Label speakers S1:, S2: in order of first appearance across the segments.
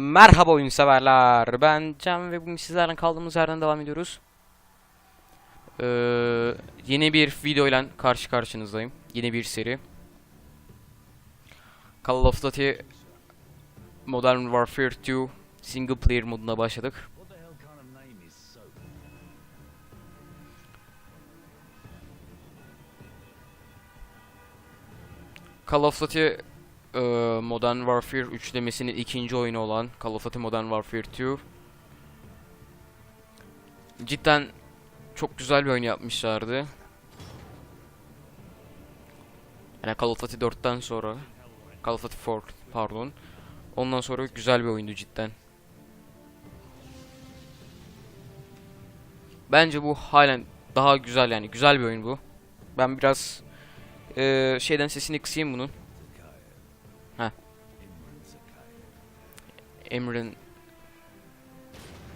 S1: Merhaba oyun severler. Ben Cem ve bugün sizlerle kaldığımız yerden devam ediyoruz. Ee, yeni bir video ile karşı karşınızdayım. Yeni bir seri. Call of Duty Modern Warfare 2 single player moduna başladık. Call of Duty e, Modern Warfare üçlemesinin ikinci oyunu olan Call of Duty Modern Warfare 2 cidden çok güzel bir oyun yapmışlardı. Yani Call of Duty 4'ten sonra Call of Duty 4 pardon. Ondan sonra güzel bir oyundu cidden. Bence bu halen daha güzel yani güzel bir oyun bu. Ben biraz eee, şeyden sesini kısayım bunun. Emre'nin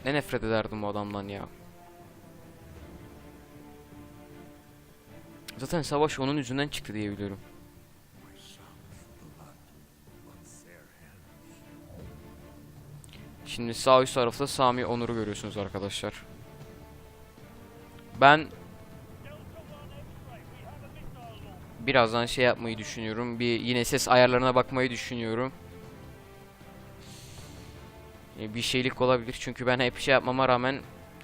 S1: ne nefret ederdim bu adamdan ya. Zaten savaş onun yüzünden çıktı diye biliyorum. Şimdi sağ üst tarafta Sami Onur'u görüyorsunuz arkadaşlar. Ben birazdan şey yapmayı düşünüyorum. Bir yine ses ayarlarına bakmayı düşünüyorum. E, Bir şeylik olabilir çünkü ben hep şey yapmama rağmen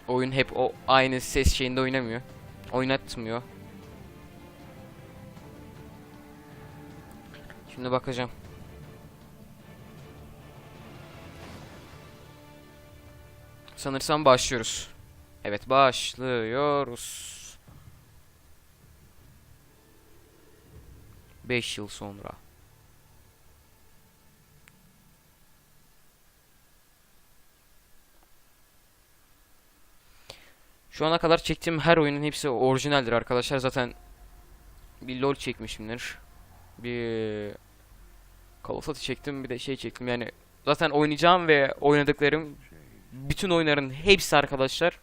S1: oyun hep o aynı ses şeyinde oynamıyor. Oynatmıyor. Şimdi bakacağım. Sanırsam başlıyoruz. Evet başlıyoruz. 5 yıl sonra. Şu ana kadar çektiğim her oyunun hepsi orijinaldir arkadaşlar. Zaten bir LoL çekmişimdir. Bir Call of Duty çektim, bir de şey çektim. Yani zaten oynayacağım ve oynadıklarım bütün oyunların hepsi arkadaşlar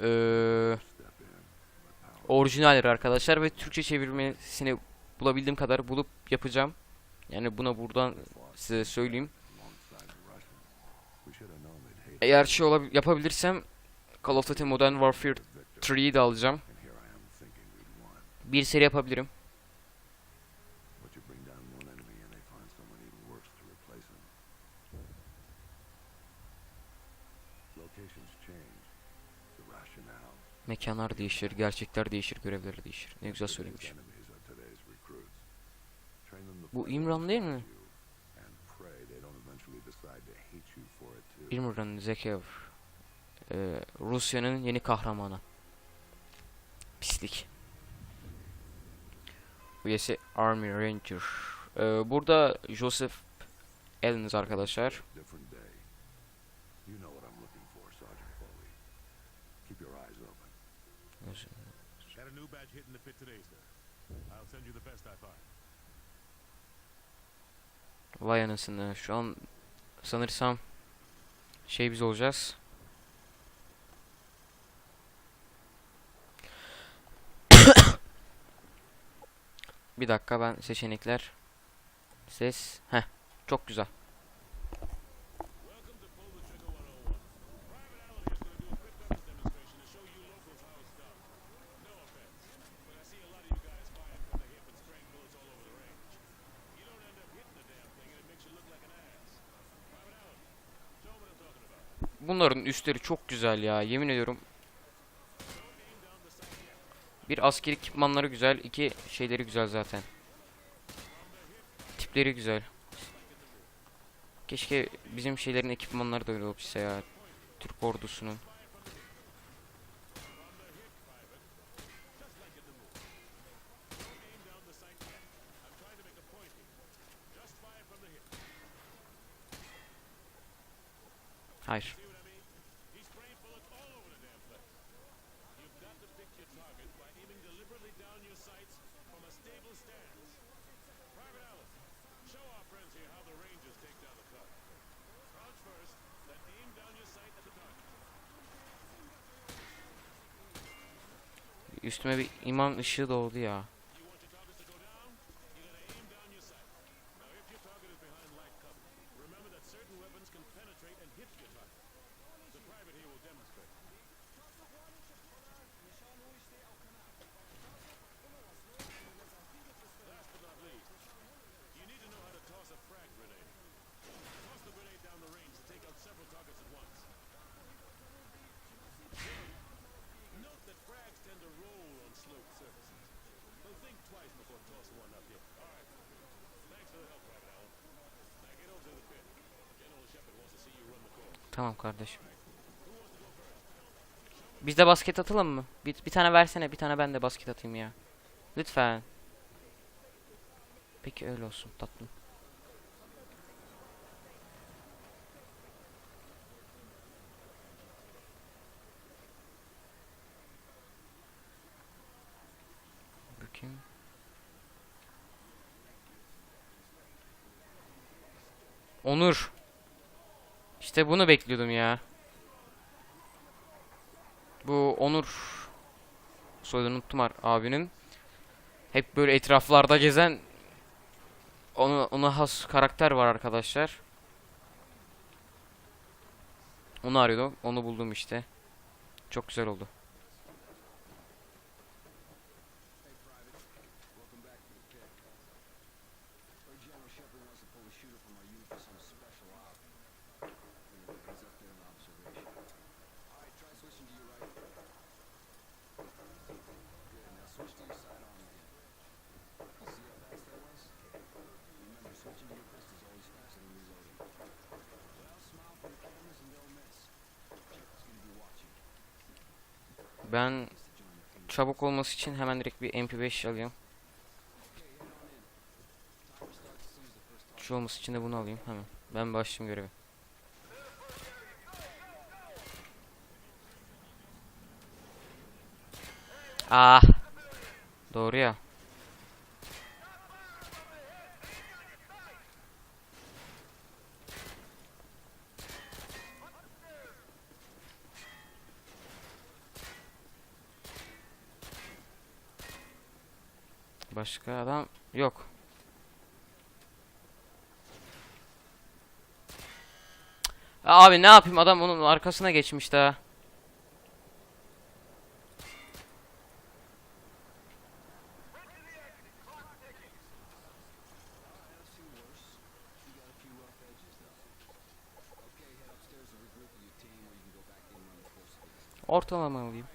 S1: eee orijinaldir arkadaşlar ve Türkçe çevirmesini bulabildiğim kadar bulup yapacağım. Yani buna buradan size söyleyeyim. Eğer şey yapabilirsem Call of Duty Modern Warfare 3'yi de alacağım. Bir seri yapabilirim. Mekanlar değişir, gerçekler değişir, görevler değişir. Ne güzel söylemiş. Bu İmran değil mi? İmran Zekev. Ee, Rusya'nın yeni kahramanı. Pislik. Üyesi Army Ranger. Ee, burada Joseph Evans arkadaşlar.
S2: Different day. You know what I'm looking for, Sergeant Foley. Keep your eyes open.
S3: Got a new batch hitting the pit today, sir. I'll send you the best I find.
S1: Vay anasını. Şu an sanırsam şey biz olacağız. Bir dakika ben seçenekler ses heh çok güzel.
S3: Welcome to Pull the Trigger 101. Private Allen is going to do a quick weapons demonstration to show you locals how it's done. No offense, but I see a lot of you guys firing from the hip and spraying bullets all over the range. You don't end up hitting the damn thing and it makes you look like an ass. Private Allen, show 'em what I'm talking about.
S1: Bunların üstleri çok güzel ya yemin ediyorum. Bir asker ekipmanları güzel, iki şeyleri güzel zaten. Tipleri güzel. Keşke bizim şeylerin ekipmanları da öyle olsa ya. Türk ordusunun. Hayır. Üstüme bir iman ışığı doğdu ya.
S3: You want your targets to go down? You gotta aim down your sight. Now, if your target is behind light cover, remember
S1: Tamam kardeşim. Biz de basket atalım mı? Bir, bir tane versene, bir tane ben de basket atayım ya. Lütfen. Peki öyle olsun tatlım. Bakayım. Onur. İşte bunu bekliyordum ya. Bu Onur soyadını unuttum abinin. Hep böyle etraflarda gezen onu ona has karakter var arkadaşlar. Onu arıyordum. Onu buldum işte. Çok güzel oldu. Ben çabuk olması için hemen direkt bir MP5 alayım. Şu olması için de bunu alayım hemen. Ben başlayayım göreve. Ah. Doğru ya. Başka adam yok. Abi ne yapayım adam onun arkasına geçmiş daha. Ortalama alayım.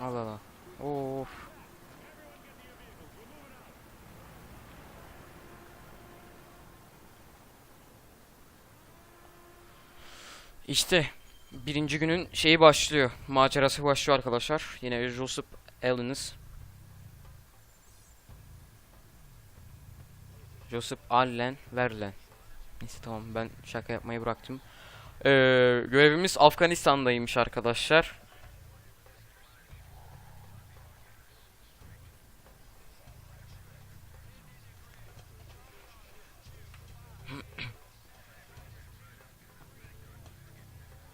S1: Allah Allah. Of. İşte birinci günün şeyi başlıyor. Macerası başlıyor arkadaşlar. Yine Joseph Allen'ız. Joseph Allen Verlen. Neyse tamam ben şaka yapmayı bıraktım. Ee, görevimiz Afganistan'daymış arkadaşlar.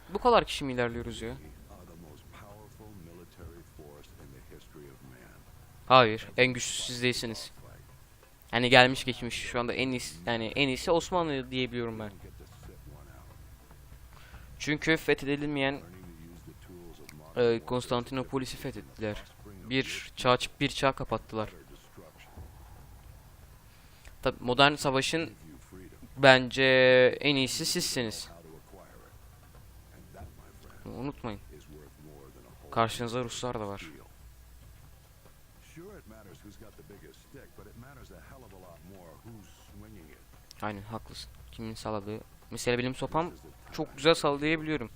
S1: Bu kadar kişi mi ilerliyoruz ya? Hayır, en güçlüsü siz değilsiniz. Yani gelmiş geçmiş şu anda en iyisi yani en iyisi Osmanlı diyebiliyorum ben. Çünkü fethedilmeyen e, Konstantinopolis'i fethettiler. Bir çağ bir çağ kapattılar. Tabi modern savaşın bence en iyisi sizsiniz. Unutmayın.
S2: is worth more than a whole
S1: Karşınızda Ruslar da var. Aynen haklısın. Kimin salladığı. Mesela benim sopam çok güzel sallayabiliyorum.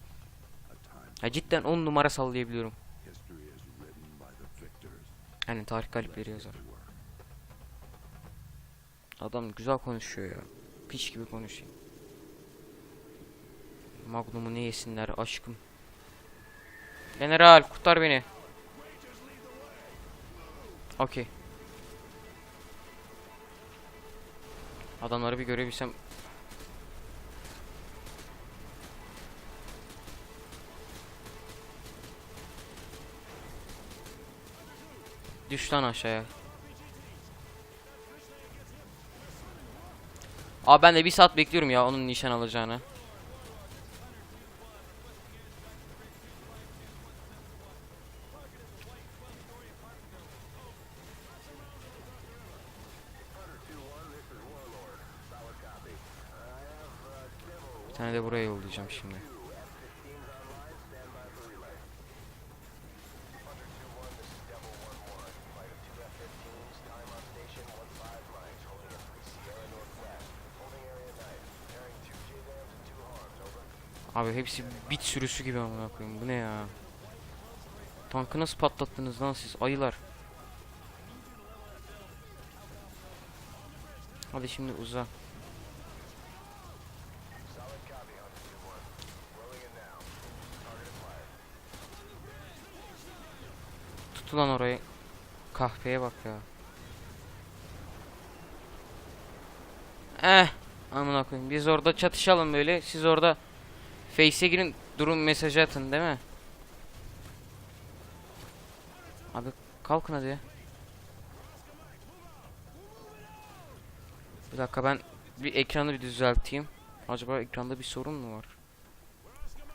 S1: Ya cidden 10 numara sallayabiliyorum. Yani tarih
S2: get
S1: yazar. Adam güzel konuşuyor ya. Piç gibi konuşuyor. Magnum'u ne yesinler aşkım. General kurtar beni. Okey. Adamları bir görebilsem. Düş lan aşağıya. Abi ben de bir saat bekliyorum ya onun nişan alacağını. şimdi. Abi hepsi bit sürüsü gibi amına koyayım. Bu ne ya? Tankı nasıl patlattınız lan siz ayılar? Hadi şimdi uza. Tut lan orayı. Kahveye bak ya. Eh, amına koyayım. Biz orada çatışalım böyle. Siz orada Face'e girin, durum mesajı atın değil mi? Abi kalkın hadi. Bir dakika ben bir ekranı bir düzelteyim. Acaba ekranda bir sorun mu var?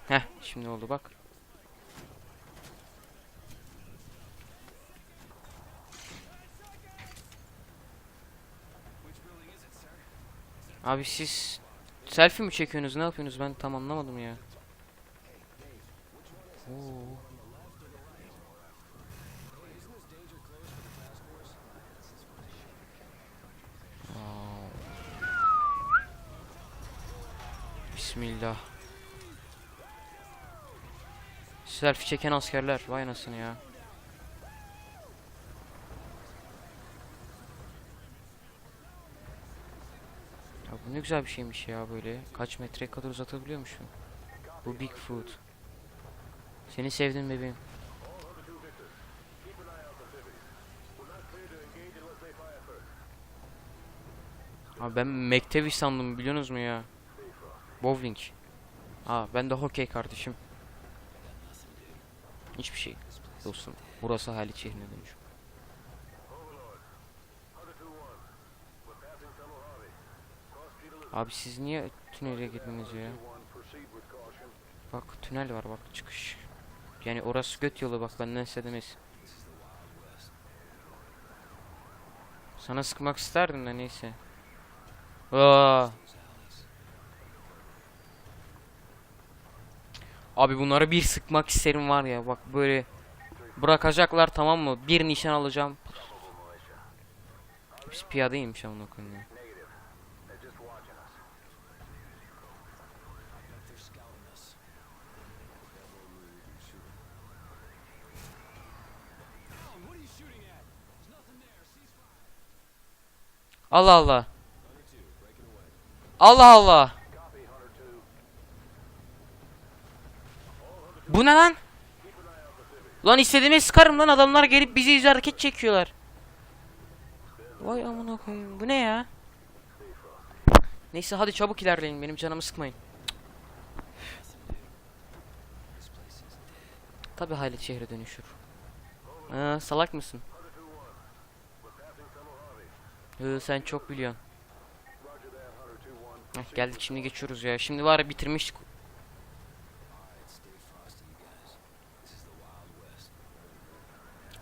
S1: Heh, şimdi oldu bak. Abi siz selfie mi çekiyorsunuz? Ne yapıyorsunuz? Ben tam anlamadım ya. Oo. Bismillah. Selfie çeken askerler. Vay anasını ya. Ne güzel bir şeymiş ya böyle. Kaç metreye kadar uzatabiliyormuşum. Bu Bigfoot. Seni sevdim bebeğim. Abi ben mektebi sandım biliyorsunuz mu ya? Bowling. Aa ben de hokey kardeşim. Hiçbir şey dostum. Burası Halit şehrine dönüş. Abi siz niye tünele girdiniz ya? Bak tünel var bak çıkış. Yani orası göt yolu bak benden size demesi. Sana sıkmak isterdim de neyse. Aa. Abi bunları bir sıkmak isterim var ya bak böyle bırakacaklar tamam mı? Bir nişan alacağım. Hepsi piyadeymiş amına koyayım Allah Allah. Allah Allah. Bu ne lan? Lan istediğimi sıkarım lan adamlar gelip bizi yüz hareket çekiyorlar. Vay amına koyayım bu ne ya? Neyse hadi çabuk ilerleyin benim canımı sıkmayın. Tabi Halit şehre dönüşür. Aa, salak mısın? Hı, sen çok biliyorsun. Heh, geldik şimdi geçiyoruz ya. Şimdi var bitirmiştik.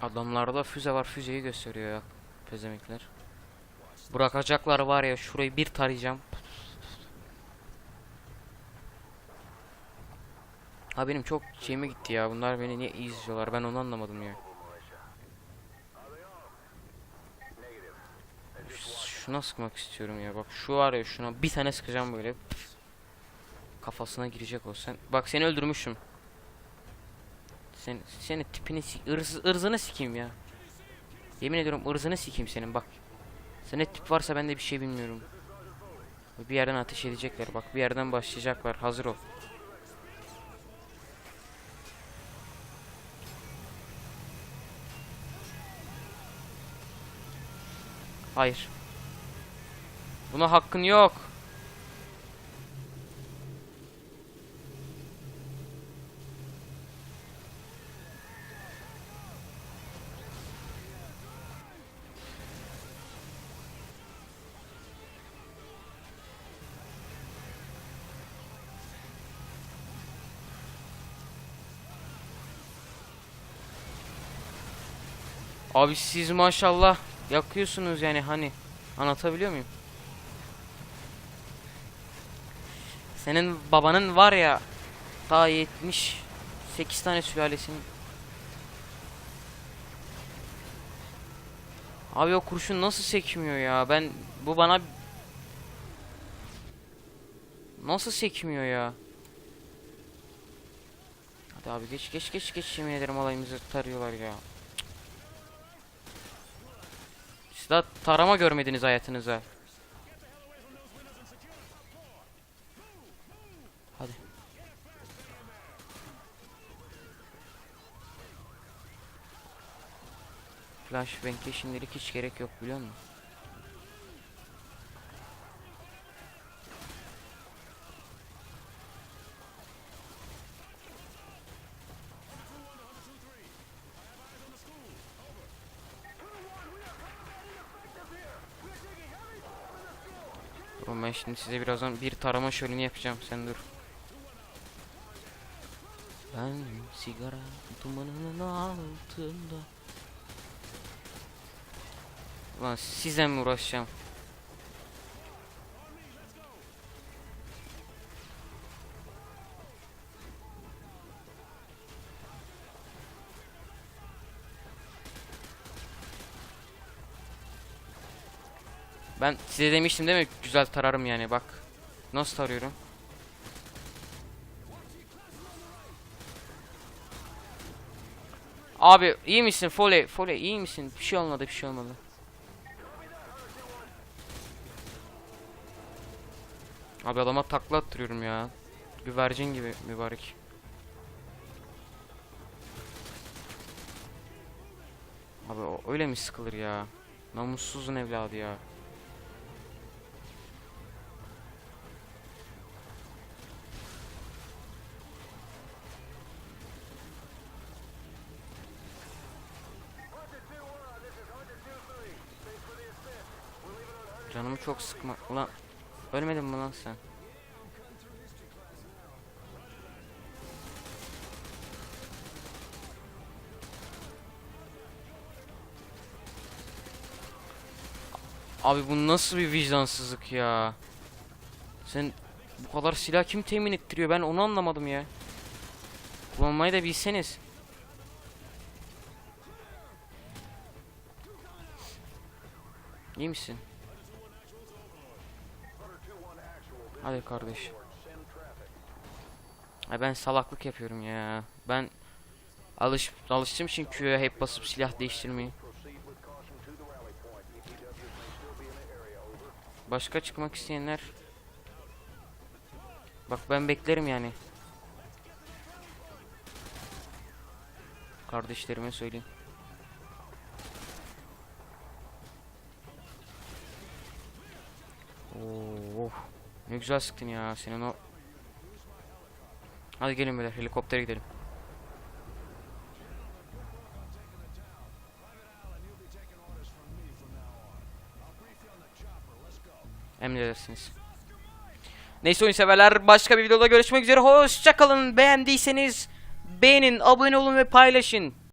S1: Adamlarda füze var füzeyi gösteriyor ya. Pezemekler. Bırakacaklar var ya şurayı bir tarayacağım. Ha benim çok şeyime gitti ya. Bunlar beni niye izliyorlar? Ben onu anlamadım ya. Şuna sıkmak istiyorum ya. Bak şu var ya şuna bir tane sıkacağım böyle. Kafasına girecek o. Sen bak seni öldürmüşüm. Sen seni tipini ırz, ırzını sikeyim ya. Yemin ediyorum ırzını sikeyim senin bak. Sen ne tip varsa ben de bir şey bilmiyorum. Bir yerden ateş edecekler bak bir yerden başlayacaklar hazır ol. Hayır. Buna hakkın yok. Abi siz maşallah yakıyorsunuz yani hani anlatabiliyor muyum? Senin babanın var ya daha 78 tane sülalesinin Abi o kurşun nasıl sekmiyor ya? Ben bu bana nasıl sekmiyor ya? Hadi abi geç geç geç geç yemin ederim alayımızı tarıyorlar ya. Siz daha tarama görmediniz hayatınıza. Flashbang'e şimdilik hiç gerek yok biliyor musun? Oğlum ben şimdi size birazdan bir tarama şöleni yapacağım sen dur. Ben sigara dumanının altında Ulan size mi uğraşacağım? Ben size demiştim değil mi? Güzel tararım yani bak. Nasıl tarıyorum? Abi iyi misin Foley? Foley iyi misin? Bir şey olmadı bir şey olmadı. Abi adama takla attırıyorum ya. Güvercin gibi mübarek. Abi öyle mi sıkılır ya? Namussuzun evladı ya. Canımı çok sıkma. Ulan ölmedin mi lan sen? Abi bu nasıl bir vicdansızlık ya? Sen bu kadar silah kim temin ettiriyor? Ben onu anlamadım ya. Kullanmayı da bilseniz. İyi misin? Hadi kardeş. Ay ben salaklık yapıyorum ya. Ben alış alıştım çünkü hep basıp silah değiştirmeyi. Başka çıkmak isteyenler Bak ben beklerim yani. Kardeşlerime söyleyeyim. Oo, of. Ne güzel sıktın ya senin o. Hadi gelin beyler helikoptere gidelim. Emredersiniz. Neyse oyun severler başka bir videoda görüşmek üzere. Hoşçakalın. Beğendiyseniz beğenin, abone olun ve paylaşın.